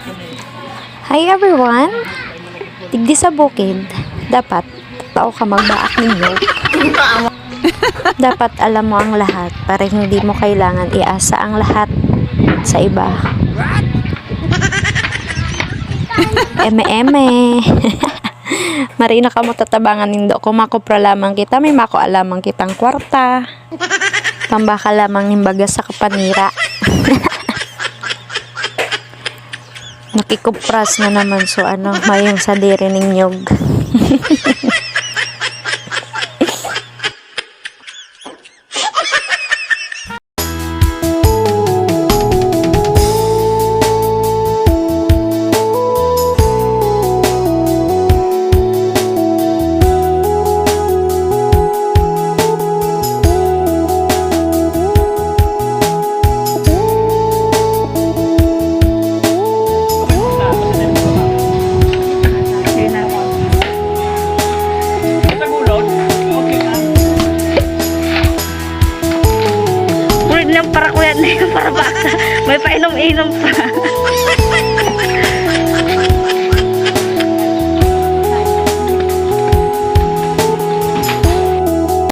Hi everyone! Tigdi sa bukid, dapat tao ka magbaak ninyo. dapat alam mo ang lahat para hindi mo kailangan iasa ang lahat sa iba. Eme-eme. Marina ka mo tatabangan nindo kung makupra lamang kita, may mako alamang kitang kwarta. Pambaka lamang nimbaga sa kapanira. Nakikupras na naman so ano, mayong sa diri ng nyog. Ulit lang para kuya na yun, para bata. May painom-inom pa.